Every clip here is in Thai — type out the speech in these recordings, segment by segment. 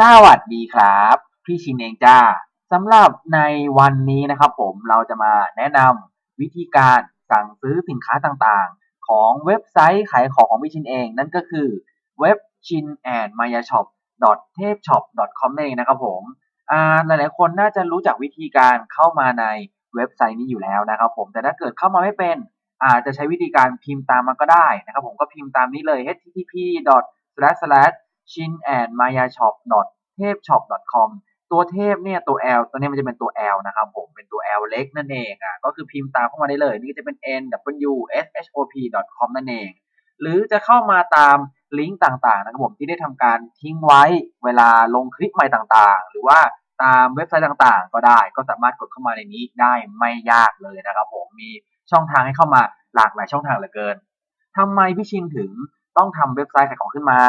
สวัสดีครับ พี่ชินเองจ้าสำหรับในวันนี้นะครับ ผมเราจะมาแนะนำวิธีการสั่งซื้อสินค้าต่างๆ ของเว็บไซต์ขายของของพี่ชินเอง นั่นก็คือเว็บชินแอนมายาช็อปเทพช็อป .com เองนะครับผมหลายๆคนน่าจะรู้จักวิธีการเข้ามาในเว็บไซต์นี้อยู่แล้วนะครับ ผมแต่ถ้าเกิดเข้ามาไม่เป็นอาจจะใช้วิธีการพิมพ์ตามมันก็ได้นะครับ ผมก็พิมพ์ตามนี้เลย http chinandmayashop เทพ shop com ตัวเทพเนี่ยตัว L ตัวนี้มันจะเป็นตัว L นะครับผมเป็นตัว L เล็กนั่นเองอะก็คือพิมพ์ตามเข้ามาได้เลย นี่จะเป็น n w s h o p com นั่นเอง หรือจะเข้ามาตามลิงก์ต่างๆนะครับผมที่ได้ทำการทิ้งไว้เวลาลงคลิปใหม่ต่างๆ หรือว่าตามเว็บไซต์ต่างๆ ก็ได้ ก็สามารถกดเข้ามาในนี้ได้ไม่ยากเลยนะครับผมมีช่องทางให้เข้ามาหลากหลายช่องทางเหลือเกินทำไมพี่ชินถึงต้องทำเว็บไซต์ขายของขึ้นมา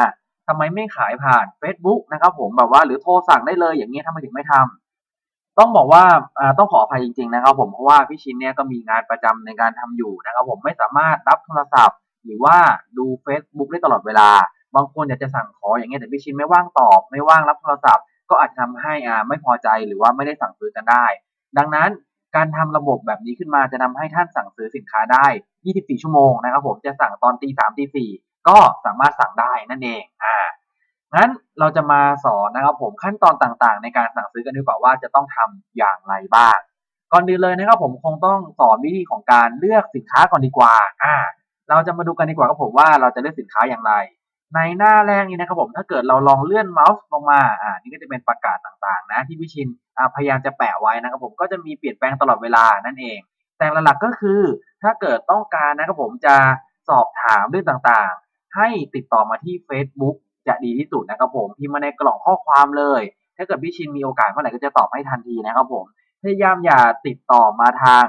ทำไมไม่ขายผ่าน Facebook นะครับผมแบบว่าหรือโทรสั่งได้เลยอย่างนี้ทำไมถึงไม่ทำต้องบอกว่าต้องขออภัยจริงๆนะครับผมเพราะว่าพี่ชินเนี่ยก็มีงานประจำในการทำอยู่นะครับผมไม่สามารถรับโทรศัพท์ หรือว่าดู Facebook ได้ตลอดเวลา บางคนอยากจะสั่งขออย่างเงี้ยแต่พี่ชินไม่ว่างตอบ ไม่ว่างรับโทรศัพท์ ก็อาจจะทำให้อ่าไม่พอใจหรือว่าไม่ได้สั่งซื้อกันได้ ดังนั้นการทำระบบแบบนี้ขึ้นมาจะทาให้ท่านสั่งซื้อสินค้าได้ 24 ชั่วโมงนะครับผมจะสั่งตอนตีสามตีสี่ ก็สามารถสั่งได้นั่นเองอ่างั้นเราจะมาสอนนะครับผมขั้นตอนต่างๆ ในการสั่งซื้อกันดีกว่าว่าจะต้องทำอย่างไรบ้าง ก่อนอื่นเลยนะครับผมคงต้องสอนวิธีของการเลือกสินค้าก่อนดีกว่าอ่า เราจะมาดูกันดีกว่าครับผมว่าเราจะเลือกสินค้าอย่างไร ในหน้าแรกนี้นะครับผมถ้าเกิดเราลองเลื่อนเมาส์ลงมาอ่านี่ก็จะเป็นประกาศต่างๆ นะ ที่วิชินพยายามจะแปะไว้นะครับผมก็จะมีเปลี่ยนแปลงตลอดเวลานั่นเอง แต่หลักๆก็คือถ้าเกิดต้องการนะครับผมจะสอบถามเรื่องต่างๆ ให้ติดต่อมาที่ Facebook จะดีที่สุดนะครับผมพิมพ์มาในกล่องข้อความเลย ถ้าเกิดพี่ชินมีโอกาสเมื่อไหร่ก็จะตอบให้ทันทีนะครับผมพยายามอย่าติดต่อมาทาง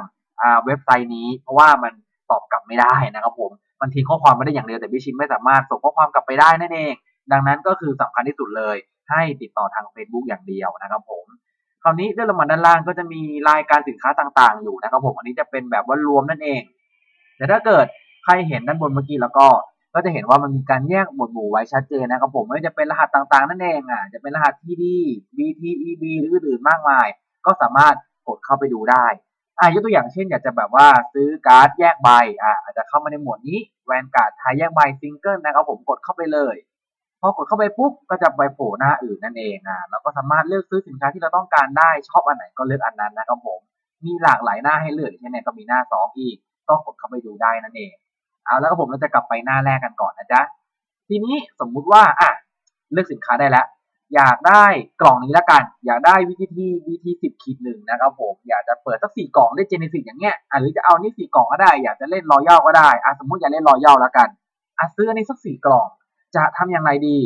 เว็บไซต์นี้ เพราะว่ามันตอบกลับไม่ได้นะครับผมมันทิ้งข้อความไม่ได้อย่างเดียวแต่พี่ชินไม่สามารถส่งข้อความกลับไปได้นั่นเอง ดังนั้นก็คือสำคัญที่สุดเลย ให้ติดต่อทาง Facebook อย่างเดียวนะครับผมคราวนี้เลื่อนลงมาด้านล่างก็จะมีรายการสินค้าต่างๆ อยู่นะครับผมอันนี้จะเป็นแบบว่ารวมนั่นเอง แต่ถ้าเกิดใครเห็นด้านบนเมื่อกี้แล้วก็ ก็จะเห็นว่ามันมีการแยกหมวดหมู่ไว้ชัดเจนนะครับผมไม่ว่าจะเป็นรหัสต่างๆ นั่นเองอะจะเป็นรหัส TD BT EB หรืออื่นๆมากมาย ก็สามารถกดเข้าไปดูได้อ่ายกตัวอย่างเช่นอยากจะแบบว่าซื้อการ์ดแยกใบอ่าอาจจะเข้ามาในหมวดนี้แวนการ์ดไทยแยกใบซิงเกิลนะครับผมกดเข้าไปเลยพอกดเข้าไปปุ๊บก็จะไปโผล่หน้าอื่นนั่นเองอะเราก็สามารถเลือกซื้อสินค้าที่เราต้องการได้ชอบอันไหนก็เลือกอันนั้นนะครับผมมีหลากหลายหน้าให้เลือกเช่นเนี่ยก็มีหน้า 2 อีก ก็กดเข้าไปดูได้นั่นเอง เอาแล้วก็ผมเราจะกลับไปหน้าแรกกันก่อนนะจ๊ะ ทีนี้สมมุติว่าอะเลือกสินค้าได้แล้ว อยากได้กล่องนี้ละกัน อยากได้วิธีที่วิธีสิบขีดหนึ่งนะครับผม อยากจะเปิดสักสี่กล่องเล่นเจเนซิสอย่างเงี้ยอะหรือจะเอานี่สี่กล่องก็ได้ อยากจะเล่นรอยัลก็ได้อะสมมติอยากเล่นรอยัลละกันอะซื้อนี้สักสี่กล่อง จะทำอย่างไรดี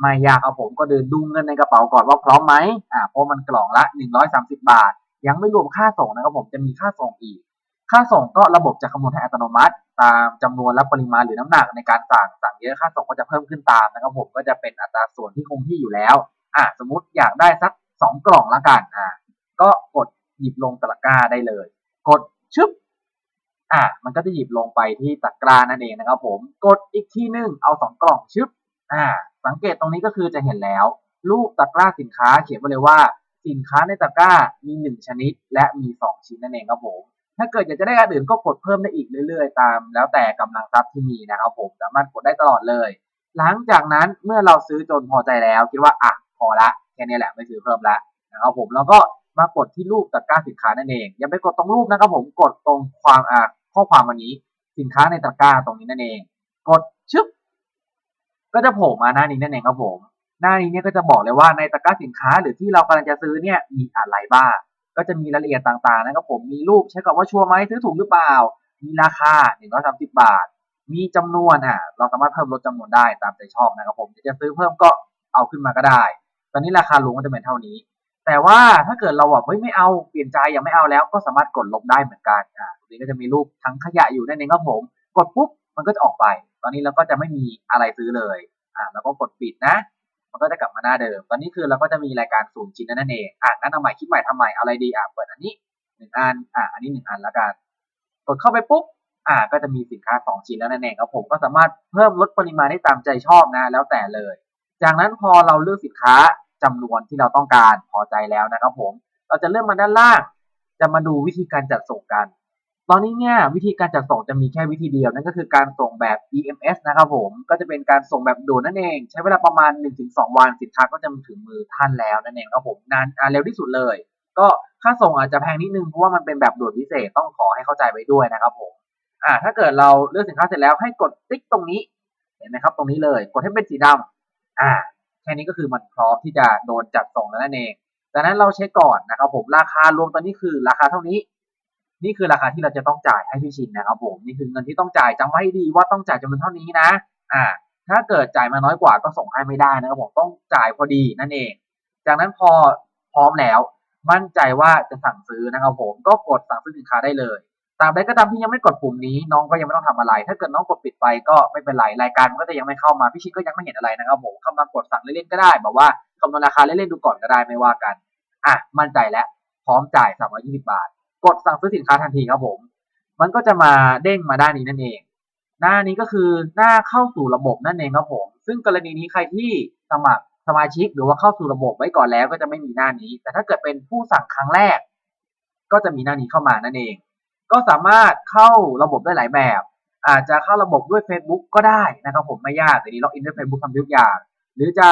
ไม่ยากเอาผมก็เดินดูเงินในกระเป๋าก่อนว่าพร้อมไหมอ่าเพราะมันกล่องละ 130 บาท ยังไม่รวมค่าส่งนะครับผมจะมีค่าส่งอีก ค่าส่งก็ระบบจะคำนวณให้อัตโนมัติ ตามจำนวนและปริมาณหรือน้ำหนักในการสั่งสั่งเยอะค่าส่งก็จะเพิ่มขึ้นตามนะครับผมก็จะเป็นอัตราส่วนที่คงที่อยู่แล้วอะสมมติอยากได้สัก 2 กล่องละกันอะก็กดหยิบลงตะกร้าได้เลย กดชึบอะมันก็จะหยิบลงไปที่ตะกร้านั่นเองนะครับผมกดอีกที่นึงเอา2กล่องชึบอ่าสังเกตตรงนี้ก็คือจะเห็นแล้ว รูปตะกร้าสินค้าเขียนไว้เลยว่า สินค้าในตะกร้ามี 1 ชนิด และมี 2 ชิ้นนั่นเองครับผม ถ้าเกิดอยากจะได้อันอื่นก็กดเพิ่มได้อีกเรื่อย ๆ ตาม แล้วแต่กำลังทรัพย์ที่มีนะครับผมสามารถกดได้ตลอดเลย หลังจากนั้นเมื่อเราซื้อจนพอใจแล้ว คิดว่าอะพอละแค่นี้แหละไม่ซื้อเพิ่มละนะครับผมแล้วก็มากดที่รูปตะกร้าสินค้านั่นเองอย่าไปกดตรงรูปนะครับผมกดตรงความอ่าข้อความวันนี้สินค้าในตะกร้าตรงนี้นั่นเอง กดชึบก็จะโผล่มาหน้านี้นั่นเองครับผม หน้านี้เนี่ยก็จะบอกเลยว่าในตะกร้าสินค้าหรือที่เรากำลังจะซื้อเนี่ยมีอะไรบ้าง ก็จะมีรายละเอียดต่างๆนะครับผมมีรูปใช้คำว่าชัวร์ไหมซื้อถูกหรือเปล่า มีราคา130 บาท มีจำนวนอะเราสามารถเพิ่มลดจำนวนได้ตามใจชอบนะครับผมจะซื้อเพิ่มก็เอาขึ้นมาก็ได้ ตอนนี้ราคารวมก็จะเป็นเท่านี้ แต่ว่าถ้าเกิดเราแบบไม่เอาเปลี่ยนใจยังไม่เอาแล้วก็สามารถกดลบได้เหมือนกันอ่าตรงนี้ก็จะมีรูปทั้งขยะอยู่นั่นเองครับผม กดปุ๊บมันก็จะออกไป ตอนนี้เราก็จะไม่มีอะไรซื้อเลยอ่าแล้วก็กดปิดนะ มันก็จะกลับมาหน้าเดิม ตอนนี้คือเราก็จะมีรายการศูนย์ชิ้นนั่นเองอะงั้นเอาใหม่คิดใหม่ทำใหม่อะไรดีอะเปิดอันนี้หนึ่งอันอะอันนี้หนึ่งอันแล้วกันกดเข้าไปปุ๊บอะก็จะมีสินค้าสองชิ้นแล้วนั่นเองครับผมก็สามารถเพิ่มลดปริมาณได้ตามใจชอบนะแล้วแต่เลย จากนั้นพอเราเลือกสินค้าจำนวนที่เราต้องการพอใจแล้วนะครับผม เราจะเริ่มมาด้านล่าง จะมาดูวิธีการจัดส่งกัน ตอนนี้เนี่ยวิธีการจัดส่งจะมีแค่วิธีเดียวนั่นก็คือการส่งแบบ EMS นะครับผมก็จะเป็นการส่งแบบด่วนนั่นเอง ใช้เวลาประมาณ 1-2 วันสินค้าก็จะมาถึงมือท่านแล้วนั่นเองครับผมนานเร็วที่สุดเลย ก็ค่าส่งอาจจะแพงนิดนึงเพราะว่ามันเป็นแบบด่วนพิเศษต้องขอให้เข้าใจไว้ด้วยนะครับผมอ่าถ้าเกิดเราเลือกสินค้าเสร็จแล้วให้กดติ๊กตรงนี้เห็นไหมครับ ตรงนี้เลย กดให้เป็นสีดำอ่าแค่นี้ก็คือมันพร้อมที่จะโดนจัดส่งแล้วนั่นเองจากนั้นเราเช็คก่อนนะครับผมราคารวมตอนนี้คือราคาเท่านี้ นี่คือราคาที่เราจะต้องจ่ายให้พี่ชินนะครับผมนี่คือเงินที่ต้องจ่ายจำไว้ให้ดีว่าต้องจ่ายจำนวนเท่านี้นะ อ่า ถ้าเกิดจ่ายมาน้อยกว่าก็ส่งให้ไม่ได้นะครับผมต้องจ่ายพอดีนั่นเอง จากนั้นพอพร้อมแล้ว มั่นใจว่าจะสั่งซื้อนะครับผมก็กดสั่งซื้อสินค้าได้เลยตาบใดก็ตามที่ยังไม่กดปุ่มนี้น้องก็ยังไม่ต้องทำอะไร ถ้าเกิดน้องกดปิดไปก็ไม่เป็นไรรายการมันก็จะยังไม่เข้ามาพี่ชินก็ยังไม่เห็นอะไรนะครับผมเข้ามากดสั่งเล่นๆก็ได้บอกว่าคำนวณราคาเล่นๆดูก่อนก็ได้ไม่ว่ากัน อะมั่นใจแล้วพร้อมจ่าย320บาท กดสั่งซื้อสินค้าทันทีครับผม มันก็จะมาเด้งมาด้านนี้นั่นเอง หน้านี้ก็คือหน้าเข้าสู่ระบบนั่นเองครับผม ซึ่งกรณีนี้ใครที่สมัครสมาชิกหรือว่าเข้าสู่ระบบไว้ก่อนแล้วก็จะไม่มีหน้านี้ แต่ถ้าเกิดเป็นผู้สั่งครั้งแรก ก็จะมีหน้านี้เข้ามานั่นเอง ก็สามารถเข้าระบบได้หลายแบบ อาจจะเข้าระบบด้วย Facebook ก็ได้นะครับผมไม่ยากแต่นี้ล็อกอินด้วย Facebook ทำทุกอย่าง หรือจะ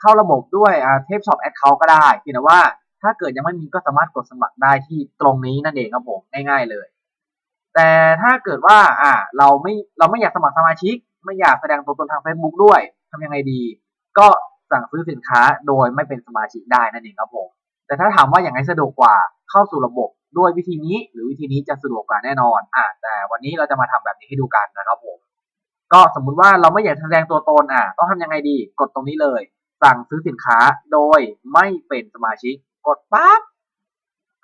เข้าระบบด้วยเทปช็อปแอดเคาท์ก็ได้เพียงแต่ว่า ถ้าเกิดยังไม่มีก็สามารถกดสมัครได้ที่ตรงนี้นั่นเองครับผมง่ายๆเลย แต่ถ้าเกิดว่าอ่าเราไม่เราไม่อยากสมัครสมาชิก ไม่อยากแสดงตัวตนทาง Facebook ด้วยทำยังไงดี ก็สั่งซื้อสินค้าโดยไม่เป็นสมาชิกได้นั่นเองครับผมแต่ถ้าถามว่าอย่างไรสะดวกกว่าเข้าสู่ระบบด้วยวิธีนี้หรือวิธีนี้จะสะดวกกว่าแน่นอนอ่าแต่วันนี้เราจะมาทำแบบนี้ให้ดูกันนะครับผมก็สมมุติว่าเราไม่อยากแสดงตัวตนอะต้องทำยังไงดี กดตรงนี้เลย สั่งซื้อสินค้าโดยไม่เป็นสมาชิก กดปั๊บ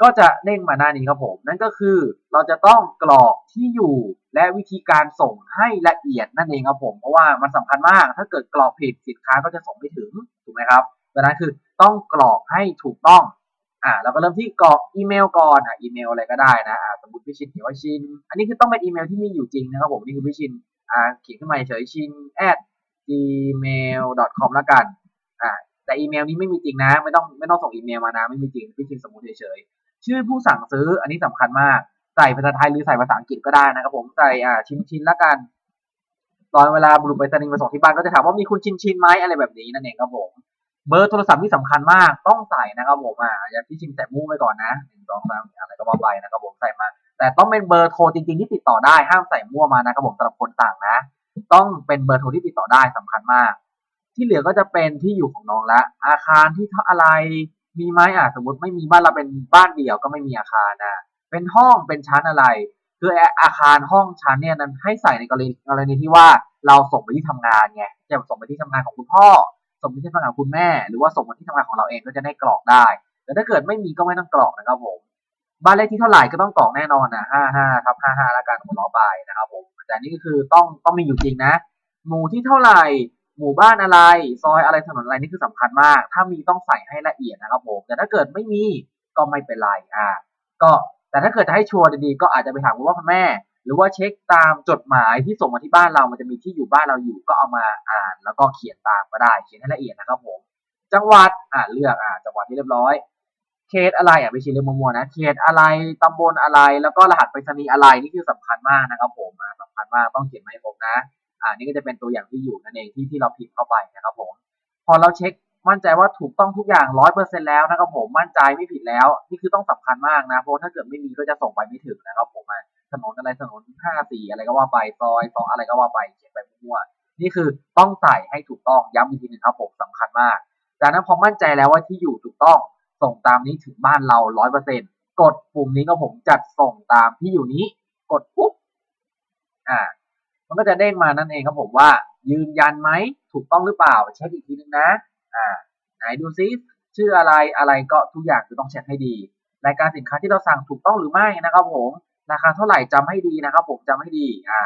ก็จะเด้งมาหน้านี้ครับผม นั่นก็คือเราจะต้องกรอกที่อยู่และวิธีการส่งให้ละเอียดนั่นเองครับผม เพราะว่ามันสำคัญมาก ถ้าเกิดกรอกผิดสินค้าก็จะส่งไม่ถึงถูกไหมครับดังนั้นคือต้องกรอกให้ถูกต้องอ่าเราก็เริ่มที่กรอกอีเมลก่อนอ่าอีเมลอะไรก็ได้นะอ่าสมมติพี่ชินเขียนว่าชิน อันนี้คือต้องเป็นอีเมลที่มีอยู่จริงนะครับผมนี่คือพี่ชินอ่าเขียนขึ้นมาเฉยชิน at gmail.com แล้วกันอ่า แต่อีเมลนี้ไม่มีจริงนะ ไม่ต้องไม่ต้องส่งอีเมลมานะไม่มีจริงพี่ชินสมมติเฉยๆชื่อผู้สั่งซื้ออันนี้สำคัญมากใส่ภาษาไทยหรือใส่ภาษาอังกฤษก็ได้นะครับผมใส่อ่าชินชินแล้วกันตอนเวลาบุรุษไปรษณีย์มาส่งที่บ้านก็จะถามว่ามีคุณชินชินไหมอะไรแบบนี้นั่นเองครับผมเบอร์โทรศัพท์ที่สำคัญมากต้องใส่นะครับผมอ่าอย่างที่ชินใส่มู่ไว้ก่อนนะหนึ่งสองสามอะไรก็ว่าไปนะครับผมใส่มา แต่ต้องเป็นเบอร์โทรจริงๆที่ติดต่อได้ห้ามใส่มั่วมานะครับผมสำหรับคนต่างนะ ต้องเป็นเบอร์โทรที่ติดต่อได้สำคัญมาก ที่เหลือก็จะเป็นที่อยู่ของน้องละ อาคารที่เท่าอะไรมีไหมอะสมมติไม่มีบ้านเราเป็นบ้านเดี่ยวก็ไม่มีอาคารนะเป็นห้องเป็นชั้นอะไร คืออาคารห้องชั้นเนี่ยนั้นให้ใส่ในกรณีกรณีที่ว่าเราส่งไปที่ทำงานไงจะส่งไปที่ทำงานของคุณพ่อ ส่งไปที่ทำงานของคุณแม่ หรือว่าส่งมาที่ทำงานของเราเองก็จะได้กรอกได้ แต่ถ้าเกิดไม่มีก็ไม่ต้องกรอกนะครับผมบ้านเลขที่เท่าไหร่ก็ต้องกรอกแน่นอนนะห้าห้าทับห้าห้าละกันหัวล้อไปนะครับผมแต่นี่ก็คือต้องต้องมีอยู่จริงนะ หมู่ที่เท่าไหร่ หมู่บ้านอะไร ซอยอะไรถนนอะไรนี่คือสำคัญมาก ถ้ามีต้องใส่ให้ละเอียดนะครับผมแต่ถ้าเกิดไม่มีก็ไม่เป็นไรอ่าก็แต่ถ้าเกิดจะให้ชัวร์ดีๆก็อาจจะไปถามคุณพ่อคุณแม่ หรือว่าเช็คตามจดหมายที่ส่งมาที่บ้านเรา มันจะมีที่อยู่บ้านเราอยู่ก็เอามาอ่าน แล้วก็เขียนตามก็ได้เขียนให้ละเอียดนะครับผมจังหวัดอ่าเลือกอ่าจังหวัดที่เรียบร้อยเขตอะไรอะไปชี้เรื่องมัวๆนะเขตอะไรตำบลอะไร แล้วก็รหัสไปรษณีย์อะไรนี่คือสำคัญมากนะครับผมอ่าสำคัญมากต้องเขียนมาให้ครบนะ อ่านี่ก็จะเป็นตัวอย่างที่อยู่นั่นเองที่ที่เราพิมพ์เข้าไปนะครับผม พอเราเช็คมั่นใจว่าถูกต้องทุกอย่างร้อยเปอร์เซ็นแล้วนะครับผมมั่นใจไม่ผิดแล้ว นี่คือต้องสำคัญมากนะเพราะถ้าเกิดไม่มีก็จะส่งไปไม่ถึงนะครับผมถนนอะไรถนนห้าสี่อะไรก็ว่าไปซอยซอยอะไรก็ว่าไปเขียนไปมั่วนี่คือต้องใส่ให้ถูกต้องย้ำอีกทีหนึ่งครับผมสำคัญมาก จากนั้นพอมั่นใจแล้วว่าที่อยู่ถูกต้องส่งตามนี้ถึงบ้านเราร้อยเปอร์เซ็นกดปุ่มนี้ก็ผมจัดส่งตามที่อยู่นี้ กดปุ๊บอ่า มันก็จะเด้งมานั่นเองครับผมว่า ยืนยันไหมถูกต้องหรือเปล่าเช็คอีกทีนึงนะอ่าไหนดูซิชื่ออะไรอะไรก็ทุกอย่างคือต้องเช็คให้ดีรายการสินค้าที่เราสั่งถูกต้องหรือไม่นะครับผมราคาเท่าไหร่จำให้ดีนะครับผมจำให้ดีอ่า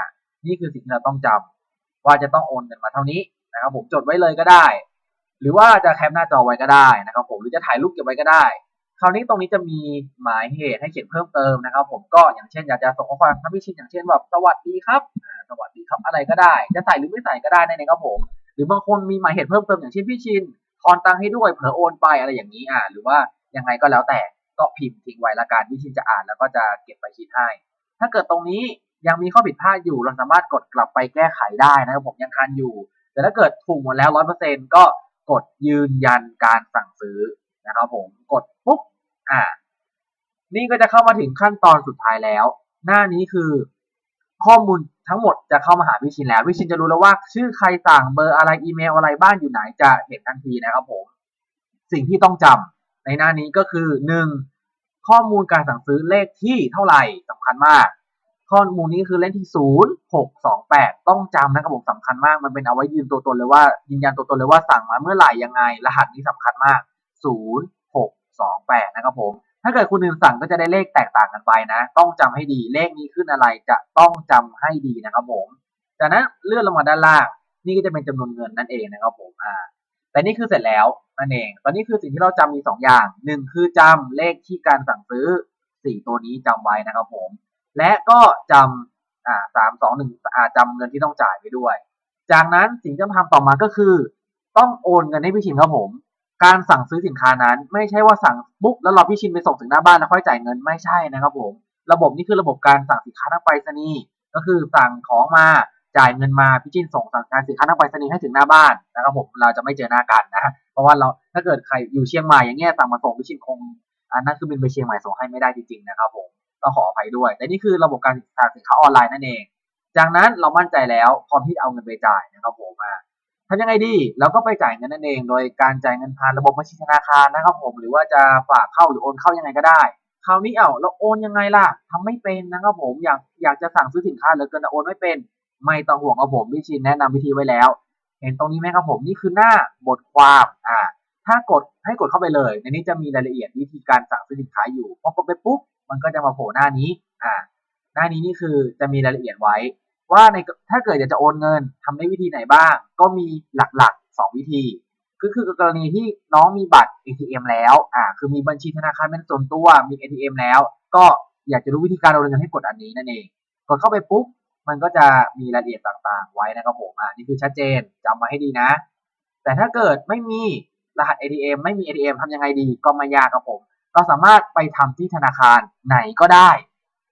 นี่คือสิ่งที่เราต้องจำว่าจะต้องโอนเงินมาเท่านี้นะครับผมจดไว้เลยก็ได้ หรือว่าจะแคปหน้าจอไว้ก็ได้นะครับผมหรือจะถ่ายรูปเก็บไว้ก็ได้ คราวนี้ตรงนี้จะมีหมายเหตุให้เขียนเพิ่มเติมนะครับ ผมก็อย่างเช่นอยากจะส่งข้อความทำพิชิตอย่างเช่นแบบสวัสดีครับ สวัสดีครับอะไรก็ได้ จะใส่หรือไม่ใส่ก็ได้นั่นเองครับผม หรือบางคนมีหมายเหตุเพิ่มเติมอย่างเช่นพี่ชินทอนตังค์ให้ด้วยเผลอโอนไปอะไรอย่างนี้อ่าหรือว่ายังไงก็แล้วแต่ก็พิมพ์ทิ้งไว้ละกันพี่ชินจะอ่านแล้วก็จะเก็บไปคิดให้ ถ้าเกิดตรงนี้ยังมีข้อผิดพลาดอยู่เราสามารถกดกลับไปแก้ไขได้นะครับผมยังทันอยู่ แต่ถ้าเกิดถูกหมดแล้วร้อยเปอร์เซ็นก็กดยืนยันการสั่งซื้อนะครับผมกดปุ๊บอ่า นี่ก็จะเข้ามาถึงขั้นตอนสุดท้ายแล้ว หน้านี้คือ ข้อมูล ทั้งหมดจะเข้ามาหาพี่ชินแล้วพี่ชินจะรู้แล้วว่า ชื่อใครสั่งเบอร์อะไรอีเมลอะไรบ้านอยู่ไหนจะเห็นทันทีนะครับผม สิ่งที่ต้องจำในหน้านี้ก็คือหนึ่งข้อมูลการสั่งซื้อเลขที่เท่าไหร่สำคัญมาก ข้อมูลนี้คือเลขที่ศูนย์หกสองแปดต้องจำนะครับผมสำคัญมาก มันเป็นเอาไว้ยืนตัวตนเลยว่ายืนยันตัวตนเลยว่าสั่งมาเมื่อไหร่ยังไง รหัสนี้สำคัญมากศูนย์หกสองแปดนะครับผม ถ้าเกิดคุณอื่นสั่งก็จะได้เลขแตกต่างกันไปนะ ต้องจำให้ดีเลขนี้ขึ้นอะไรจะต้องจำให้ดีนะครับผมจากนั้นเลื่อนลงมาด้านล่าง นี่ก็จะเป็นจำนวนเงินนั่นเองนะครับผมอ่าแต่นี่คือเสร็จแล้วนั่นเอง ตอนนี้คือสิ่งที่เราจำมี 2 อย่าง 1 คือจำเลขที่การสั่งซื้อ 4 ตัวนี้จำไว้นะครับผม และก็จำอ่าสามสองหนึ่งอ่าจำเงินที่ต้องจ่ายไปด้วย จากนั้นสิ่งที่ต้องทำต่อมาก็คือ ต้องโอนเงินให้พี่ชินครับผม การสั่งซื้อสินค้านั้น ไม่ใช่ว่าสั่งปุ๊บแล้วรอพี่ชินไปส่งถึงหน้าบ้านแล้วค่อยจ่ายเงินไม่ใช่นะครับผม ระบบนี้คือระบบการสั่งสินค้าทางไปรษณีย์ก็คือสั่งของมาจ่ายเงินมาพี่ชินส่งสั่งการสินค้าทางไปรษณีย์ให้ถึงหน้าบ้านนะครับผมเราจะไม่เจอหน้ากันนะเพราะว่าเราถ้าเกิดใครอยู่เชียงใหม่อย่างเงี้ยสั่งมาส่งพี่ชินคงอันนั้นคือบินไปเชียงใหม่ส่งให้ไม่ได้จริงๆนะครับผมต้องขออภัยด้วย แต่นี่คือระบบการสั่งสินค้าออนไลน์นั่นเอง จากนั้นเรามั่นใจแล้วพร้อมที่จะเอาเงินไปจ่ายนะครับผมอ่า ทำยังไงดีเราก็ไปจ่ายเงินนั่นเอง โดยการจ่ายเงินผ่านระบบบัญชีธนาคารนะครับผมหรือว่าจะฝากเข้าหรือโอนเข้ายังไงก็ได้คราวนี้เอ้าเราโอนยังไงล่ะทำไม่เป็นนะครับผมอยากอยากจะสั่งซื้อสินค้าเหลือเกินแต่โอนไม่เป็น ไม่ต้องห่วงครับผมพี่ชินแนะนำวิธีไว้แล้ว เห็นตรงนี้ไหมครับผมนี่คือหน้าบทความอ่าถ้ากดให้กดเข้าไปเลย ในนี้จะมีรายละเอียดวิธีการสั่งซื้อสินค้าอยู่พอกดไปปุ๊บมันก็จะมาโผล่หน้านี้อ่าหน้านี้นี่คือจะมีรายละเอียดไว้ ว่าในถ้าเกิดอยากจะโอนเงินทำได้วิธีไหนบ้าง ก็มีหลักๆ 2 วิธี ก็คือกรณีที่น้องมีบัตร ATM แล้วอ่าคือมีบัญชีธนาคารเป็นส่วนตัวมี ATM แล้ว ก็อยากจะรู้วิธีการโอนเงินให้กดอันนี้นั่นเองกดเข้าไปปุ๊บมันก็จะมีรายละเอียดต่างๆ ไว้นะครับผมอ่านี่คือชัดเจนจำมาให้ดีนะ แต่ถ้าเกิดไม่มีรหัส ATM ไม่มี ATM ทำยังไงดีก็ไม่ยากครับผม เราสามารถไปทำที่ธนาคารไหนก็ได้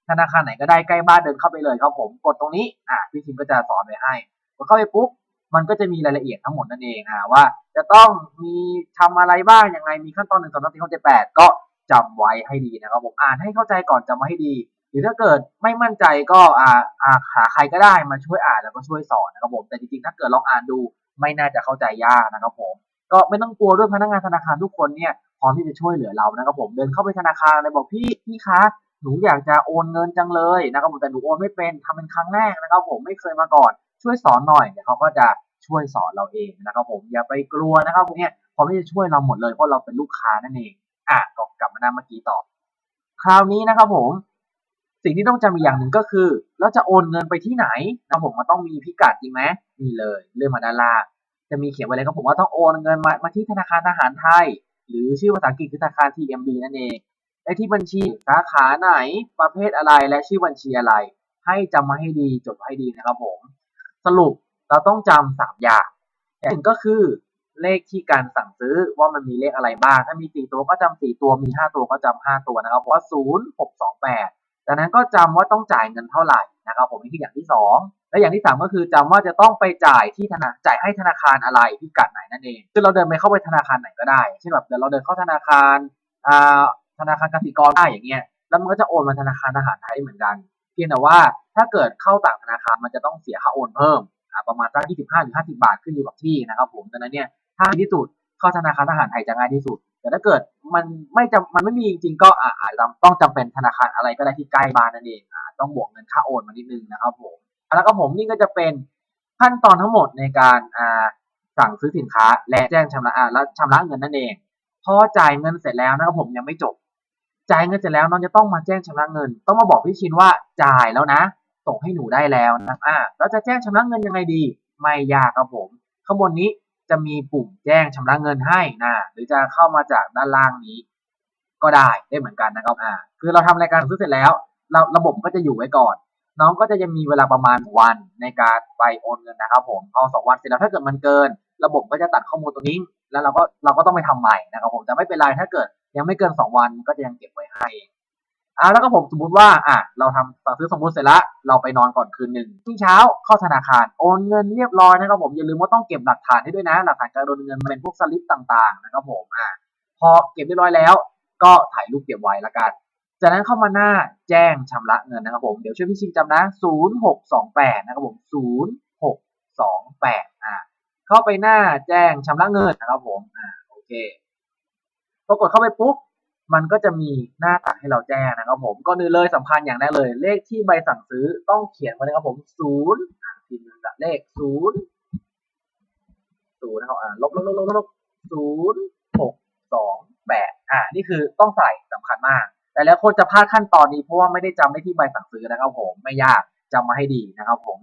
ธนาคารไหนก็ได้ใกล้บ้านเดินเข้าไปเลยครับผมกดตรงนี้อ่าพี่ทิมก็จะสอนไว้ให้กดเข้าไปปุ๊บมันก็จะมีรายละเอียดทั้งหมดนั่นเองอ่าว่า จะต้องมีทำอะไรบ้างยังไงมีขั้นตอนหนึ่งสองสามสี่ห้าเจ็ดแปดก็จำไว้ให้ดีนะครับผมอ่านให้เข้าใจก่อนจำไว้ให้ดี หรือถ้าเกิดไม่มั่นใจก็อ่าอ่าหาใครก็ได้มาช่วยอ่านแล้วก็ช่วยสอนนะครับผมแต่จริงๆถ้าเกิดลองอ่านดูไม่น่าจะเข้าใจยากนะครับผม ก็ไม่ต้องกลัวด้วยพนักงานธนาคารทุกคนเนี่ยพร้อมที่จะช่วยเหลือเรานะครับผมเดินเข้าไปธนาคารเลยบอกพี่พี่คะ หนูอยากจะโอนเงินจังเลยนะครับผมแต่หนูโอนไม่เป็นทำเป็นครั้งแรกนะครับ ผมไม่เคยมาก่อน ช่วยสอนหน่อยเดี๋ยวเขาก็จะช่วยสอนเราเองนะครับผมอย่าไปกลัวนะครับผมเนี่ยพร้อมที่จะช่วยเราหมดเลยเพราะเราเป็นลูกค้านั่นเองอะก็กลับมาหน้าเมื่อกี้ต่อ คราวนี้นะครับผม สิ่งที่ต้องจำอีกอย่างหนึ่งก็คือ เราจะโอนเงินไปที่ไหนนะผมมันต้องมีพิกัดจริงไหมมีเลยเลื่อนมาด้านล่างจะมีเขียนไว้เลยครับผมว่าต้องโอนเงินมามาที่ธนาคารทหารไทย หรือชื่อภาษาอังกฤษคือธนาคาร TMB นั่นเอง และที่บัญชีสาขาไหนประเภทอะไรและชื่อบัญชีอะไร ให้จำมาให้ดีจดให้ดีนะครับผม สรุปเราต้องจำสามอย่างอย่างหนึ่งก็คือเลขที่การสั่งซื้อว่ามันมีเลขอะไรบ้าง ถ้ามีสี่ตัวก็จำสี่ตัวมีห้าตัวก็จำห้าตัวนะครับเพราะว่าศูนย์หกสองแปดจากนั้นก็จำว่าต้องจ่ายเงินเท่าไหร่นะครับผมนี่คืออย่างที่สองและอย่างที่สามก็คือจำว่าจะต้องไปจ่ายที่ธนาจ่ายให้ธนาคารอะไรพิกัดไหนนั่นเองคือเราเดินไปเข้าไปธนาคารไหนก็ได้เช่นแบบเดี๋ยวเราเดินเข้าธนาคารอ่า ธนาคารกสิกรได้อย่างเงี้ยแล้วมันก็จะโอนมาธนาคารทหารไทยเหมือนกัน เพียงแต่ว่าถ้าเกิดเข้าต่างธนาคารมันจะต้องเสียค่าโอนเพิ่มอ่าประมาณสัก25ถึง50 บาทขึ้นอยู่กับที่นะครับผมดังนั้นเนี่ยถ้าที่สุดเข้าธนาคารทหารไทยจะง่ายที่สุด แต่ถ้าเกิดมันไม่จำมันไม่มีจริงๆก็อ่าอาจจะต้องจำเป็นธนาคารอะไรก็ได้ที่ใกล้บ้านนั่นเองอ่าต้องบวกเงินค่าโอนมานิดนึงนะครับผมแล้วก็ผมนี่ก็จะเป็นขั้นตอนทั้งหมดในการอ่าสั่งซื้อสินค้าและแจ้งชำระอ่าแล้วชำระเงินนั่นเอง พอจ่ายเงินเสร็จแล้วนะครับผมยังไม่จบ จ่ายเงินเสร็จแล้วน้องจะต้องมาแจ้งชำระเงิน ต้องมาบอกพี่ชินว่าจ่ายแล้วนะ ส่งให้หนูได้แล้วนะอ่าเราจะแจ้งชำระเงินยังไงดี ไม่ยากครับผมข้างบนนี้จะมีปุ่มแจ้งชำระเงินให้นะ หรือจะเข้ามาจากด้านล่างนี้ ก็ได้ได้เหมือนกันนะครับอ่าคือเราทำรายการซื้อเสร็จแล้ว เราระบบก็จะอยู่ไว้ก่อน น้องก็จะยังมีเวลาประมาณวันในการไปโอนเงินนะครับผมพอสองวันเสร็จแล้วถ้าเกิดมันเกิน ระบบก็จะตัดข้อมูลตรงนี้ แล้วเราก็เราก็ต้องไปทำใหม่นะครับผมแต่ไม่เป็นไรถ้าเกิด ยังไม่เกิน 2 วันก็จะยังเก็บไว้ให้อ่าแล้วก็ผมสมมติว่าอะเราทำสั่งซื้อสมมุติเสร็จล้วเราไปนอนก่อนคืนหนึ่งที่งเช้าเข้าธนาคารโอนเงินเรียบร้อยนะครับผมอย่าลืมว่าต้องเก็บหลักฐานให้ด้วยนะหลักฐานการโอนเงินมันเป็นพวกสลิปต่างๆนะครับผมอะพอเก็บเรียบร้อยแล้ว ก็ถ่ายรูปเก็บไว้ละกัน จากนั้นเข้ามาหน้าแจ้งชำระเงินนะครับผมเดี๋ยวช่วยพี่ชิงจำนะ 0628 นะครับผม 0628 อ่าเข้าไปหน้าแจ้งชำระเงินนะครับผมอ่าโอเค พอกดเข้าไปปุ๊บมันก็จะมีหน้าตัดให้เราแจ้งนะครับผมก็นึงเลยสำคัญอย่างแรกเลย เลขที่ใบสั่งซื้อต้องเขียนไว้นะครับผม0อ่าพิมพ์เลข0 0นย์ศูนย์นะครับอ่าลบลบลบลบลบ0 6 2 8อ่านี่คือต้องใส่สำคัญมาก แต่แล้วคนจะพลาดขั้นตอนนี้เพราะว่าไม่ได้จำได้ที่ใบสั่งซื้อนะครับผมไม่ยากจำมาให้ดีนะครับผม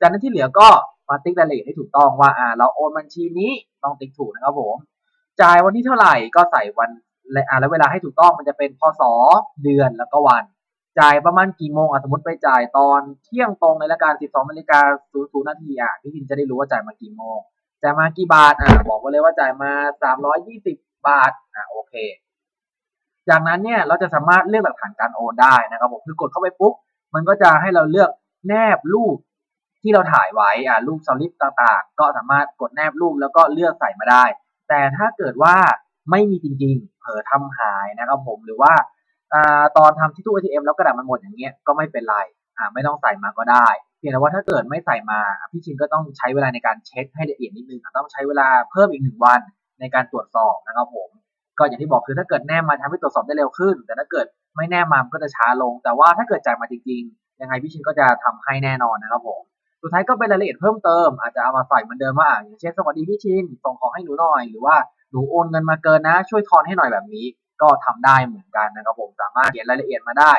จากนั้นที่เหลือก็มาติ๊กรายละเอียดให้ถูกต้องว่าอ่าเราโอนบัญชีนี้ต้องติ๊กถูกนะครับผม จ่ายวันที่เท่าไหร่ก็ใส่วันและอ่าแล้วเวลาให้ถูกต้องมันจะเป็นพศเดือนแล้วก็วัน จ่ายประมาณกี่โมงอะสมมติไปจ่ายตอนเที่ยงตรงในรายการ 12นาฬิกา00นาทีอะพี่ทินจะได้รู้ว่าจ่ายมากี่โมงจ่ายมากี่บาทอะบอกไว้เลยว่าจ่ายมา 320 บาทอะโอเค จากนั้นเนี่ยเราจะสามารถเลือกหลักฐานการโอนได้นะครับผมคือกดเข้าไปปุ๊บมันก็จะให้เราเลือกแนบรูปที่เราถ่ายไว้อ่ารูปสลิปต่างๆ ก็สามารถกดแนบรูปแล้วก็เลือกใส่มาได้ แต่ถ้าเกิดว่าไม่มีจริงๆ เผลอทำหายนะครับผมหรือว่าอตอนทำที่ตู้ ATM แล้วกระดาษมันหมดอย่างเงี้ยก็ไม่เป็นไรอ่าไม่ต้องใส่มาก็ได้เพียงแต่ว่าถ้าเกิดไม่ใส่มาพี่ชินก็ต้องใช้เวลาในการเช็คให้ละเอียดนิดนึงต้องใช้เวลาเพิ่มอีกหนึ่งวันในการตรวจสอบนะครับผมก็อย่างที่บอกคือถ้าเกิดแนบมาทำให้ตรวจสอบได้เร็วขึ้น แต่ถ้าเกิดไม่แนบมามันก็จะช้าลง แต่ว่าถ้าเกิดจ่ายมาจริงๆ ยังไงพี่ชินก็จะทำให้แน่นอนนะครับผม สุดท้ายก็เป็นรายละเอียดเพิ่มเติมอาจจะเอามาใส่เหมือนเดิมว่าอย่างเช่นสวัสดีพี่ชินส่งของให้หนูหน่อย หรือว่าหนูโอนเงินมาเกินนะ ช่วยทอนให้หน่อยแบบนี้ ก็ทำได้เหมือนกันนะครับผมสามารถเขียนรายละเอียดมาได้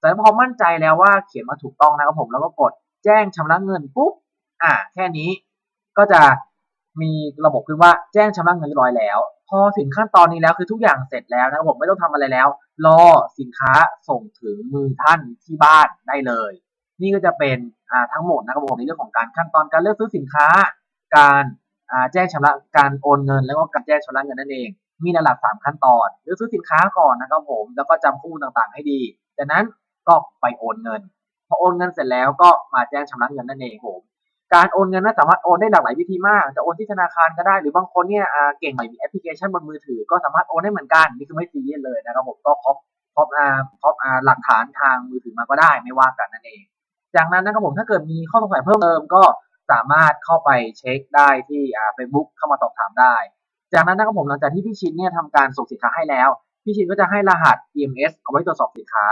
แต่พอมั่นใจแล้วว่าเขียนมาถูกต้องนะครับผมแล้วก็กดแจ้งชำระเงินปุ๊บอะแค่นี้ก็จะมีระบบขึ้นว่าแจ้งชำระเงินเรียบร้อยแล้ว พอถึงขั้นตอนนี้แล้วคือทุกอย่างเสร็จแล้วนะครับผมไม่ต้องทำอะไรแล้ว รอสินค้าส่งถึงมือท่านที่บ้านได้เลย นี่ก็จะเป็นทั้งหมดนะครับผมในเรื่องของการขั้นตอนการเลือกซื้อสินค้า การแจ้งชำระการโอนเงิน แล้วก็การแจ้งชำระเงินนั่นเอง มีในหลักสามขั้นตอนเลือกซื้อสินค้าก่อนนะครับผมแล้วก็จำข้อมูลต่างๆ ให้ดีจากนั้นก็ไปโอนเงินพอโอนเงินเสร็จแล้วก็มาแจ้งชำระเงินนั่นเองผมการโอนเงินนั้นสามารถโอนได้หลากหลายวิธีมาก จะโอนที่ธนาคารก็ได้ หรือบางคนเนี่ยเก่งหน่อยมีแอปพลิเคชันบนมือถือ ก็สามารถโอนได้เหมือนกัน นี่คือไม่ซีเรียสเลยนะครับผม ก็พบพบอ่าพบอ่าหลักฐานทางมือถือมาก็ได้ ไม่ว่ากันนั่นเอง จากนั้นนะครับผมถ้าเกิดมีข้อสงสัยเพิ่มเติมก็สามารถเข้าไปเช็คได้ที่เฟซบุ๊กเข้ามาสอบถามได้ จากนั้นนะครับผมหลังจากที่พี่ชินเนี่ยทำการส่งสินค้าให้แล้ว พี่ชินก็จะให้รหัส EMS เอาไว้ตรวจสอบสินค้า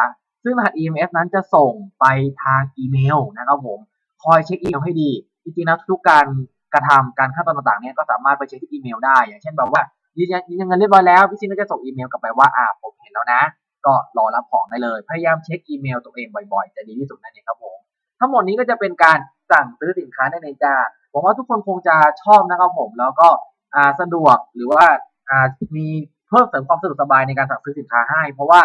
ซึ่งรหัส EMS นั้นจะส่งไปทางอีเมลนะครับผมคอยเช็คอีเมลให้ดี จริงๆแล้วทุกการกระทำการขั้นตอนต่างๆเนี่ยก็สามารถไปเช็คที่อีเมลได้ อย่างเช่นแบบว่ายืนยันยืนยันเงินเรียบร้อยแล้วพี่ชินก็จะส่งอีเมลกลับไปว่าอ่าผมเห็นแล้วนะ ก็รอรับของได้เลย พยายามเช็คอีเมลตัวเองบ่อยๆจะดีที่สุดนั่นเองครับผม ทั้งหมดนี้ก็จะเป็นการสั่งซื้อสินค้าได้ในจาหวังว่าทุกคนคงจะชอบนะครับผม แล้วก็สะดวกหรือว่ามีเพิ่มเสริมความสะดวกสบายในการสั่งซื้อสินค้าให้ เพราะว่า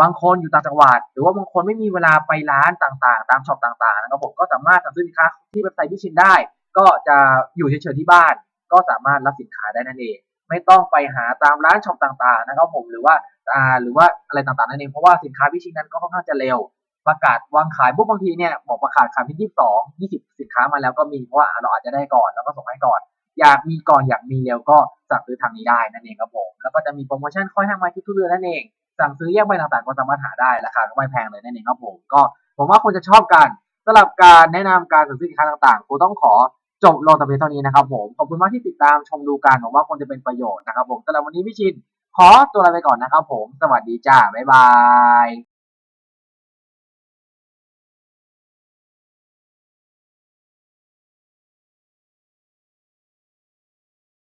บางคนอยู่ต่างจังหวัด หรือว่าบางคนไม่มีเวลาไปร้านต่างๆ ตามช็อปต่างๆนะครับผมก็สามารถสั่งซื้อสินค้าที่เว็บไซต์พิชินได้ ก็จะอยู่เฉยๆที่บ้าน ก็สามารถรับสินค้าได้นั่นเอง ไม่ต้องไปหาตามร้านช็อปต่างๆนะครับผมหรือว่าหรือว่าอะไรต่างๆนั่นเองเพราะว่าสินค้าพิชินนั้นก็ค่อนข้างจะเร็ว ประกาศวางขายปุ๊บบางทีเนี่ยบอกประกาศขายที่ยี่สิบสองยี่สิบสินค้ามาแล้วก็มีเพราะว่าเราอาจจะได้ก่อนแล้วก็ส่งให้ก่อน อยากมีก่อนอยากมีเร็วก็สั่งซื้อทางนี้ได้นั่นเองครับผมแล้วก็จะมีโปรโมชั่นค่อยห้มาทุกๆเดือนนั่นเอง สั่งซื้อแยกใบต่างๆก็สามารถหาได้ราคาก็ไม่แพงเลยนั่นเองครับผมก็ผมว่าคุณจะชอบกันสำหรับการแนะนำการสั่งซื้อสินค้าต่างๆผมต้องขอจบลงแต่เพียงเท่านี้นะครับผมขอบคุณมากที่ติดตามชมดูกันผมว่าคงจะเป็นประโยชน์นะครับผมสำหรับวันนี้พี่ชินขอตัวลาไปก่อนนะครับผม สวัสดีจ้า บ๊ายบาย